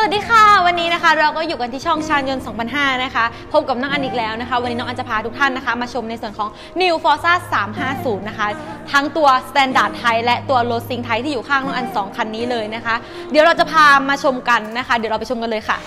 สวัสดีค่ะ วันนี้นะคะเราก็อยู่กันที่ช่องชานยนต์2005 นะคะ พบกับน้องอันอีกแล้วนะคะ วันนี้น้องอันจะพาทุกท่านนะคะ มาชมในส่วนของ New Forza 350 นะคะ ทั้งตัว Standard ไทยและตัว Road Sync ไทยที่อยู่ข้างน้องอัน 2 คันนี้เลยนะคะ เดี๋ยวเราจะพามาชมกันนะคะ เดี๋ยวเราไปชมกันเลยค่ะ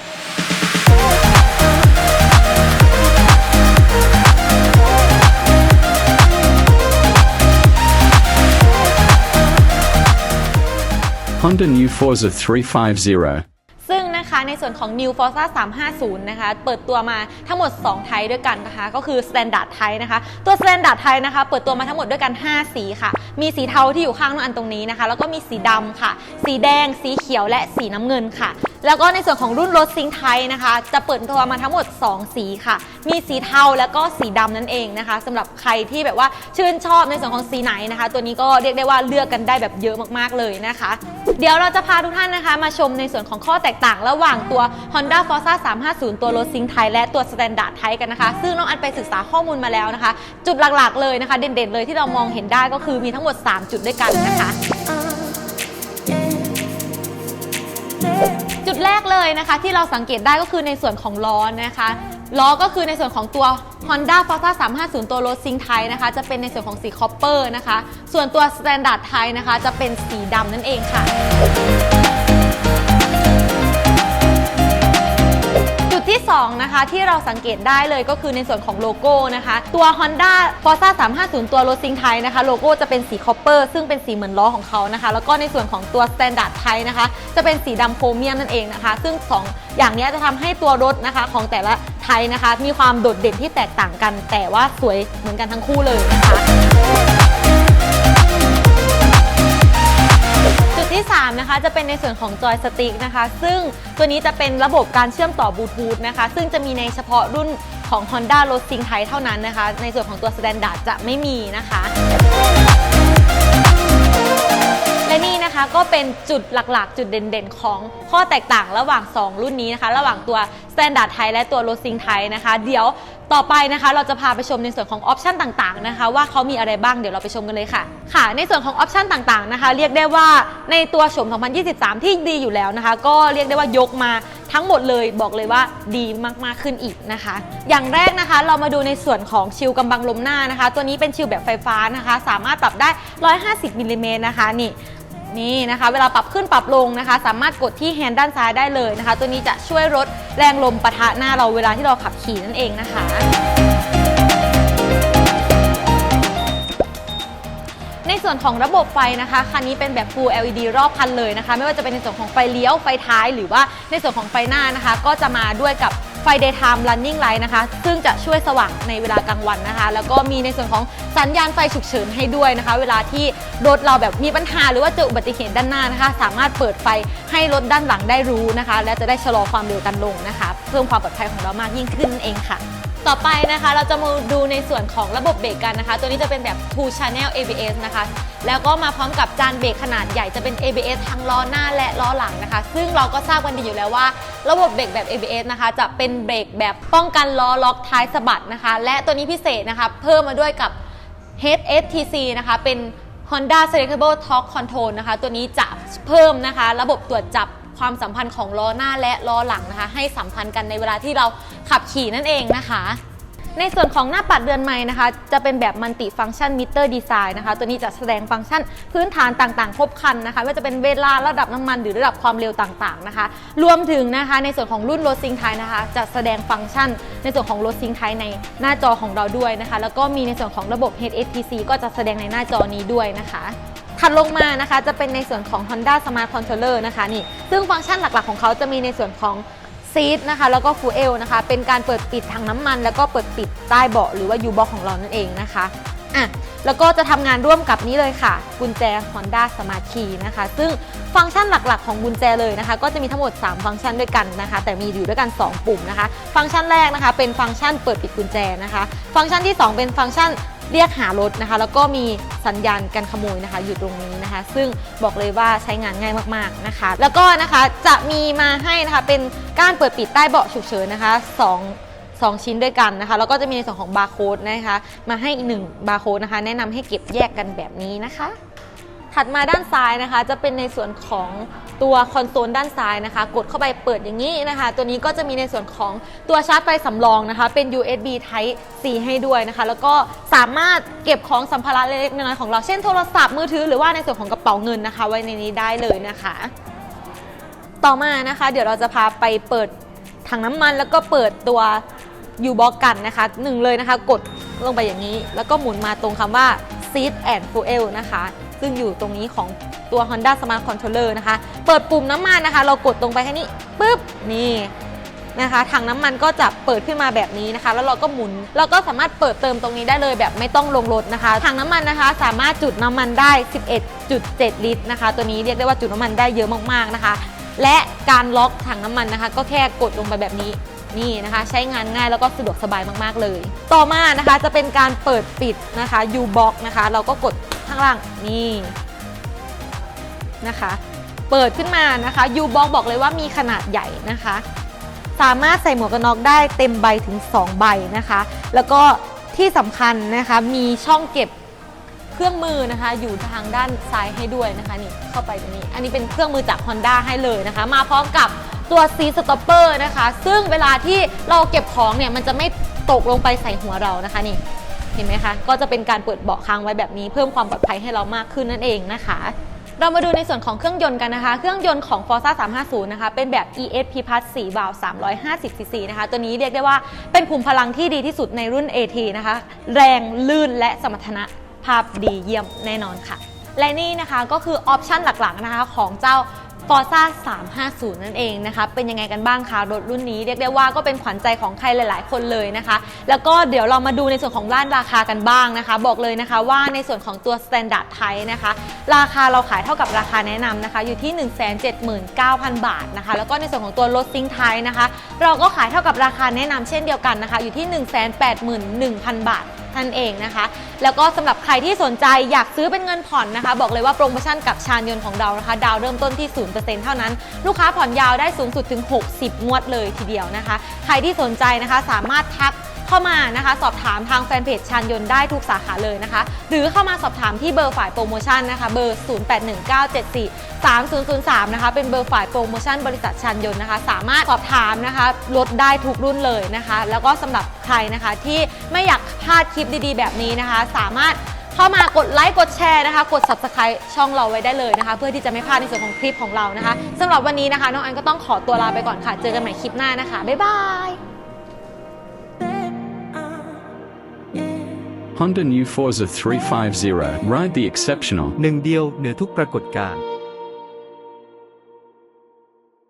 Honda New Forza 350. ซึ่งนะคะในส่วนของ New Forza 350 นะคะ เปิดตัวมาทั้งหมด 2 ไทยด้วยกันนะคะ ก็คือ Standard ไทยนะคะ ตัว Standard ไทยนะคะ เปิดตัวมาทั้งหมดด้วยกัน 5 สีค่ะ มีสีเทาที่อยู่ข้างน้องอันตรงนี้นะคะ แล้วก็มีสีดำค่ะ สีแดง สีเขียวและสีน้ำเงินค่ะ แล้วก็ในส่วนของรุ่นรถซิงไทยนะคะ จะเปิดตัวมาทั้งหมด 2 สีค่ะ มีสีเทาแล้วก็สีดำนั่นเองนะคะสำหรับใครที่แบบว่าชื่นชอบในส่วนของสีไหนนะคะ ตัวนี้ก็เรียกได้ว่าเลือกกันได้แบบเยอะมากๆเลยนะคะ เดี๋ยวเราจะพาทุกท่านนะคะ มาชมในส่วนของข้อแตกต่าง ระหว่างตัว Honda Forza 350 ตัวรถซิงไทยและตัว Standard ไทยกันนะคะ ซึ่งน้องอันไปศึกษาข้อมูลมาแล้วนะคะ จุดหลักๆเลยนะคะ เด่นๆเลยที่เรามองเห็นได้ก็คือมีทั้งหมด 3 จุดด้วยกันนะคะ เลยนะคะ ที่เราสังเกตได้ก็คือในส่วนของล้อนะคะล้อก็คือในส่วนของตัว Honda Forza 350 ตัวรถซิงไทยนะคะ จะเป็นในส่วนของสีคอปเปอร์นะคะ ส่วนตัว Standard ไทยนะคะ จะเป็นสีดำนั่นเองค่ะ นะคะที่เราสังเกตได้เลยก็คือในส่วนของโลโก้นะคะ ตัว Honda Forza 350 ตัวรถซิงไทยนะคะโลโก้จะเป็นสีคอปเปอร์ซึ่งเป็นสีเหมือนล้อของเขานะคะ แล้วก็ในส่วนของตัว Standard ไทยนะคะ จะเป็นสีดำโครเมียมนั่นเองนะคะ ซึ่ง 2 อย่างนี้จะทำให้ตัวรถนะคะของแต่ละไทยนะคะ มีความโดดเด่นที่แตกต่างกัน แต่ว่าสวยเหมือนกันทั้งคู่เลยนะคะ ที่3นะคะจะเป็นในส่วนของจอยสติ๊กนะคะ ซึ่งตัวนี้จะเป็นระบบการเชื่อมต่อบลูทูธนะคะ ซึ่งจะมีในเฉพาะรุ่นของ Honda r o a d s i n g ไทยเท่านั้นนะคะ ในส่วนของตัว Standard จะไม่มีนะคะและนี่นะคะก็เป็นจุดหลักๆ จุดเด่นๆ ของข้อแตกต่างระหว่าง 2 รุ่นนี้นะคะ ระหว่างตัว Standard ไทยและตัว r o a d s i n g ไทยนะคะ เดี๋ยว ต่อไปนะคะ เราจะพาไปชมในส่วนของออปชันต่างๆนะคะ ว่าเขามีอะไรบ้างเดี๋ยวเราไปชมกันเลยค่ะ ค่ะ ในส่วนของออปชันต่างๆนะคะ เรียกได้ว่าในตัวโฉม 2023 ที่ดีอยู่แล้วนะคะ ก็เรียกได้ว่ายกมาทั้งหมดเลยบอกเลยว่าดีมากๆขึ้นอีกนะคะ อย่างแรกนะคะเรามาดูในส่วนของชิลกำบังลมหน้านะคะ ตัวนี้เป็นชิลแบบไฟฟ้านะคะ สามารถปรับได้ 150มิลลิเมตรนะคะนี่ นี่นะคะ เวลาปรับขึ้นปรับลงนะคะ สามารถกดที่แฮนด์ด้านซ้ายได้เลยนะคะ ตัวนี้จะช่วยลดแรงลมปะทะหน้าเราเวลาที่เราขับขี่นั่นเองนะคะในส่วนของระบบไฟนะคะคันนี้เป็นแบบ Full LED รอบคันเลยนะคะ ไม่ว่าจะเป็นในส่วนของไฟเลี้ยวไฟท้าย หรือว่าในส่วนของไฟหน้านะคะ ก็จะมาด้วยกับ ไฟ daytime running light นะคะ ซึ่งจะช่วยสว่างในเวลากลางวันนะคะ แล้วก็มีในส่วนของสัญญาณไฟฉุกเฉินให้ด้วยนะคะ เวลาที่รถเราแบบมีปัญหา หรือว่าเจออุบัติเหตุด้านหน้านะคะ สามารถเปิดไฟให้รถด้านหลังได้รู้นะคะ และจะได้ชะลอความเร็วกันลงนะคะ เพิ่มความปลอดภัยของเรามากยิ่งขึ้นเองค่ะ ต่อไปนะคะเราจะมาดูในส่วนของระบบเบรกกันนะคะ ตัวนี้จะเป็นแบบ Two Channel ABS นะคะ แล้วก็มาพร้อมกับจานเบรกขนาดใหญ่จะเป็น ABS ทั้งล้อหน้าและล้อหลังนะคะ ซึ่งเราก็ทราบกันดีอยู่แล้วว่า ระบบเบรกแบบ ABS นะคะ จะเป็นเบรกแบบป้องกันล้อล็อกท้ายสะบัดนะคะ และตัวนี้พิเศษนะคะ เพิ่มมาด้วยกับ HSTC นะคะ เป็น Honda Selectable Torque Control นะคะ ตัวนี้จะเพิ่มนะคะ ระบบตรวจจับ ความสัมพันธ์ของล้อหน้าและล้อหลังนะคะ ให้สัมพันธ์กันในเวลาที่เราขับขี่นั่นเองนะคะในส่วนของหน้าปัดเรือนไม้นะคะ จะเป็นแบบมัลติฟังชันมิเตอร์ดีไซน์นะคะ ตัวนี้จะแสดงฟังก์ชันพื้นฐานต่างๆ ครบคันนะคะไม่ว่าจะเป็นเวลาระดับน้ำมันหรือระดับความเร็วต่างๆนะคะ รวมถึงนะคะในส่วนของรุ่นรถซิงไทยนะคะ จะแสดงฟังก์ชัน ในส่วนของรถซิงไทยในหน้าจอของเราด้วยนะคะ แล้วก็มีในส่วนของระบบ HSPC ก็จะแสดงในหน้าจอนี้ด้วยนะคะ ถัดลงมานะคะจะเป็นในส่วนของ Honda Smart Controller นะคะนี่ซึ่งฟังก์ชันหลักๆของเขาจะมีในส่วนของซีทนะคะแล้วก็ฟูเอลนะคะ เป็นการเปิดปิดถังน้ำมัน แล้วก็เปิดปิดใต้เบาะหรือว่ายูบ็อกของเรานั่นเองนะคะอะแล้วก็จะทำงานร่วมกับนี้เลยค่ะ กุญแจ Honda Smart Key นะคะ ซึ่งฟังก์ชันหลักๆ ของกุญแจเลยนะคะ ก็จะมีทั้งหมด 3 ฟังก์ชันด้วยกันนะคะ แต่มีอยู่ด้วยกัน 2 ปุ่มนะคะ ฟังก์ชันแรกนะคะ เป็นฟังก์ชันเปิดปิดกุญแจนะคะ ฟังก์ชันที่ 2 เป็นฟังก์ชัน เรียกหารถนะคะ แล้วก็มีสัญญาณการขโมยนะคะ อยู่ตรงนี้นะคะ ซึ่งบอกเลยว่าใช้งานง่ายมากๆนะคะ แล้วก็นะคะจะมีมาให้นะคะเป็นก้านเปิดปิดใต้เบาะฉุกเฉินนะคะสองสองชิ้นด้วยกันนะคะ แล้วก็จะมีในส่วนของบาร์โค้ดนะคะ มาให้อีกหนึ่งบาร์โค้ดนะคะ แนะนำให้เก็บแยกกันแบบนี้นะคะ ถัดมาด้านซ้ายนะคะ จะเป็นในส่วนของตัวคอนโซลด้านซ้ายนะคะ กดเข้าไปเปิดอย่างนี้นะคะ ตัวนี้ก็จะมีในส่วนของตัวชาร์จไฟสำรองนะคะ เป็น USB Type C ให้ด้วยนะคะ แล้วก็สามารถเก็บของสัมภาระเล็กๆน้อยๆของเราเช่นโทรศัพท์มือถือหรือว่าในส่วนของกระเป๋าเงินนะคะ ไว้ในนี้ได้เลยนะคะ ต่อมานะคะ เดี๋ยวเราจะพาไปเปิดถังน้ำมัน แล้วก็เปิดตัวยูบ็อกกันนะคะหนึ่งเลยนะคะ กดลงไปอย่างนี้ แล้วก็หมุนมาตรงคำว่า Seat and Fuel นะคะ ซึ่งอยู่ตรงนี้ของตัว Honda Smart Controller นะคะ เปิดปุ่มน้ำมันนะคะ เรากดตรงไปแค่นี้ปุ๊บนี่นะคะถังน้ำมันก็จะเปิดขึ้นมาแบบนี้นะคะ แล้วเราก็หมุนเราก็สามารถเปิดเติมตรงนี้ได้เลยแบบไม่ต้องลงรถนะคะถังน้ำมันนะคะ สามารถจุดน้ำมันได้ 11.7 ลิตรนะคะ ตัวนี้เรียกได้ว่าจุดน้ำมันได้เยอะมากๆนะคะ และการล็อกถังน้ำมันนะคะ ก็แค่กดลงไปแบบนี้นี่นะคะ ใช้งานง่ายแล้วก็สะดวกสบายมากๆเลย ต่อมานะคะจะเป็นการเปิดปิดนะคะ U box นะคะ เราก็กด ข้างล่างนี่นะคะ เปิดขึ้นมานะคะ U box บอกเลยว่ามีขนาดใหญ่นะคะ สามารถใส่หมวกกันน็อกได้เต็มใบถึง 2 ใบนะคะ แล้วก็ที่สำคัญนะคะมีช่องเก็บเครื่องมือนะคะ อยู่ทางด้านซ้ายให้ด้วยนะคะนี่เข้าไปตรงนี้ อันนี้เป็นเครื่องมือจาก Honda ให้เลยนะคะ มาพร้อมกับตัวซีสต็อปเปอร์นะคะ ซึ่งเวลาที่เราเก็บของเนี่ยมันจะไม่ตกลงไปใส่หัวเรานะคะนี่เห็นไหมคะ ก็จะเป็นการเปิดเบาะค้างไว้แบบนี้เพิ่มความปลอดภัยให้เรามากขึ้นนั่นเองนะคะ เรามาดูในส่วนของเครื่องยนต์กันนะคะ เครื่องยนต์ของ Forza 350 นะคะ เป็นแบบ ESP Plus 4 v a l v 350 cc นะคะ ตัวนี้เรียกได้ว่าเป็นขุมพลังที่ดีที่สุดในรุ่น AT นะคะ แรงลื่นและสมรรถนะภาพดีเยี่ยมแน่นอนค่ะ และนี่นะคะก็คือออปชันหลักๆนะคะของเจ้า Forza 350 นั่นเองนะคะ เป็นยังไงกันบ้างคะ รถรุ่นนี้เรียกได้ว่าก็เป็นขวัญใจของใครหลาย ๆ คนเลยนะคะ แล้วก็เดี๋ยวเรามาดูในส่วนของด้านราคากันบ้างนะคะ บอกเลยนะคะว่าในส่วนของตัว Standard ไทยนะคะ ราคาเราขายเท่ากับราคาแนะนำนะคะ อยู่ที่ 179,000 บาทนะคะ แล้วก็ในส่วนของตัวรถซิงไทยนะคะ เราก็ขายเท่ากับราคาแนะนำเช่นเดียวกันนะคะ อยู่ที่ 181,000 บาท ท่านเองนะคะ แล้วก็สำหรับใครที่สนใจอยากซื้อเป็นเงินผ่อนนะคะ บอกเลยว่าโปรโมชั่นกับชานยนต์ของเรานะคะ ดาวเริ่มต้นที่ 0%เท่านั้น ลูกค้าผ่อนยาวได้สูงสุดถึง 60 งวดเลยทีเดียวนะคะ ใครที่สนใจนะคะสามารถทัก เข้ามานะคะ สอบถามทางแฟนเพจชานยนต์ได้ทุกสาขาเลยนะคะ หรือเข้ามาสอบถามที่เบอร์ฝ่ายโปรโมชั่นนะคะ เบอร์ 0819743003 นะคะ เป็นเบอร์ฝ่ายโปรโมชั่นบริษัทชานยนต์นะคะ สามารถสอบถามนะคะลดได้ทุกรุ่นเลยนะคะ แล้วก็สำหรับใครนะคะที่ไม่อยากพลาดคลิปดีๆ แบบนี้นะคะ สามารถเข้ามากดไลค์กดแชร์นะคะ กด subscribe ช่องเราไว้ได้เลยนะคะ เพื่อที่จะไม่พลาดในส่วนของคลิปของเรานะคะสำหรับวันนี้นะคะ น้องอันก็ต้องขอตัวลาไปก่อนค่ะ เจอกันใหม่คลิปหน้านะคะบ๊ายบาย Honda New Forza 350. Ride the exceptional. หนึ่งเดียวเหนือทุกปรากฏการณ์